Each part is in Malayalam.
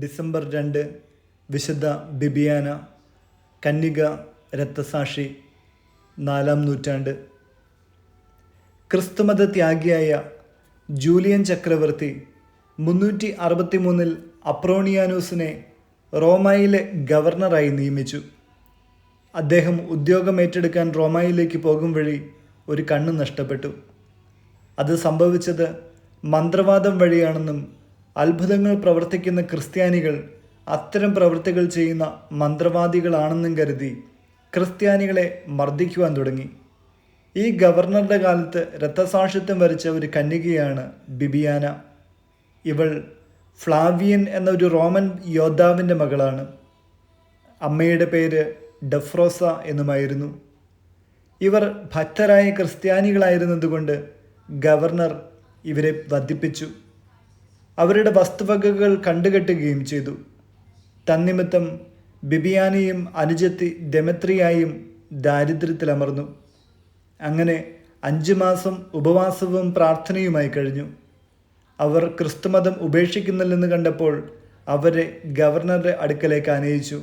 ഡിസംബർ രണ്ട് വിശുദ്ധ ബിബിയാന കന്യക രക്തസാക്ഷി നാലാം നൂറ്റാണ്ട്. ക്രിസ്തുമത ത്യാഗിയായ ജൂലിയൻ ചക്രവർത്തി മുന്നൂറ്റി അറുപത്തി മൂന്നിൽ അപ്രോണിയാനൂസിനെ റോമായിലെ ഗവർണറായി നിയമിച്ചു. അദ്ദേഹം ഉദ്യോഗം ഏറ്റെടുക്കാൻ റോമായിലേക്ക് പോകും വഴി ഒരു കണ്ണ് നഷ്ടപ്പെട്ടു. അത് സംഭവിച്ചത് മന്ത്രവാദം വഴിയാണെന്നും അത്ഭുതങ്ങൾ പ്രവർത്തിക്കുന്ന ക്രിസ്ത്യാനികൾ അത്തരം പ്രവൃത്തികൾ ചെയ്യുന്ന മന്ത്രവാദികളാണെന്നും കരുതി ക്രിസ്ത്യാനികളെ മർദ്ദിക്കുവാൻ തുടങ്ങി. ഈ ഗവർണറുടെ കാലത്ത് രക്തസാക്ഷിത്വം വരിച്ച ഒരു കന്യകയാണ് ബിബിയാന. ഇവൾ ഫ്ലാവിയൻ എന്ന ഒരു റോമൻ യോദ്ധാവിന്റെ മകളാണ്. അമ്മയുടെ പേര് ഡെഫ്രോസ എന്നുമായിരുന്നു. ഇവർ ഭക്തരായ ക്രിസ്ത്യാനികളായിരുന്നതുകൊണ്ട് ഗവർണർ ഇവരെ വധിപ്പിച്ചു. അവരുടെ വസ്തുവകകൾ കണ്ടുകെട്ടുകയും ചെയ്തു. തന്നിമിത്തം ബിബിയാനയും അനുജത്തി ദമത്രിയായും ദാരിദ്ര്യത്തിലമർന്നു. അങ്ങനെ അഞ്ചു മാസം ഉപവാസവും പ്രാർത്ഥനയുമായി കഴിഞ്ഞു. അവർ ക്രിസ്തുമതം ഉപേക്ഷിക്കുന്നില്ലെന്ന് കണ്ടപ്പോൾ അവരെ ഗവർണറുടെ അടുക്കലേക്ക് ആനയിച്ചു.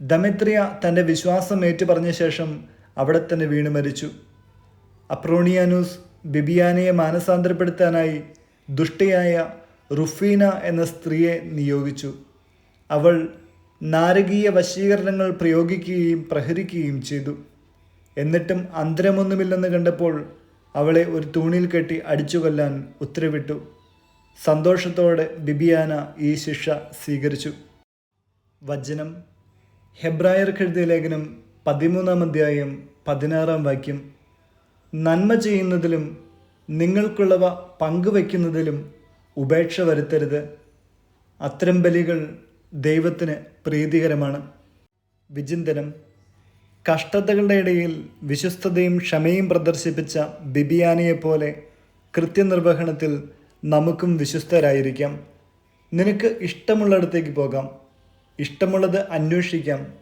ദമിത്രിയ തന്റെ വിശ്വാസം ഏറ്റുപറഞ്ഞ ശേഷം അവിടെ തന്നെ വീണു മരിച്ചു. അപ്രോണിയാനൂസ് ബിബിയാനയെ മാനസാന്തരപ്പെടുത്താനായി ദുഷ്ടയായ റുഫീന എന്ന സ്ത്രീയെ നിയോഗിച്ചു. അവൾ നാരകീയ വശീകരണങ്ങൾ പ്രയോഗിക്കുകയും പ്രഹരിക്കുകയും ചെയ്തു. എന്നിട്ടും അന്തരമൊന്നുമില്ലെന്ന് കണ്ടപ്പോൾ അവളെ ഒരു തൂണിൽ കെട്ടി അടിച്ചു കൊല്ലാൻ ഉത്തരവിട്ടു. സന്തോഷത്തോടെ ബിബിയാന ഈ ശിക്ഷ സ്വീകരിച്ചു. വചനം. ഹെബ്രായർ കെഴുതിയ ലേഖനം പതിമൂന്നാം അധ്യായം പതിനാറാം വാക്യം. നന്മ ചെയ്യുന്നതിലും നിങ്ങൾക്കുള്ളവ പങ്കുവയ്ക്കുന്നതിലും ഉപേക്ഷ വരുത്തരുത്. അത്തരം ബലികൾ ദൈവത്തിന് പ്രീതികരമാണ്. വിചിന്തനം. കഷ്ടതകളുടെ ഇടയിൽ വിശ്വസ്തതയും ക്ഷമയും പ്രദർശിപ്പിച്ച ബിബിയാനിയെപ്പോലെ കൃത്യനിർവഹണത്തിൽ നമുക്കും വിശ്വസ്തരായിരിക്കാം. നിനക്ക് ഇഷ്ടമുള്ളിടത്തേക്ക് പോകാം. ഇഷ്ടമുള്ളത് അന്വേഷിക്കാം.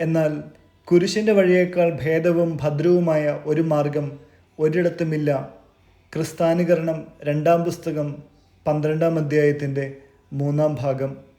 എന്നാൽ കുരിശിന്റെ വഴിയേക്കാൾ ഭേദവും ഭദ്രവുമായ ഒരു മാർഗം ഒരിടത്തുമില്ല. ക്രിസ്താനുകരണം രണ്ടാം പുസ്തകം പന്ത്രണ്ടാം അധ്യായത്തിന്റെ മൂന്നാം ഭാഗം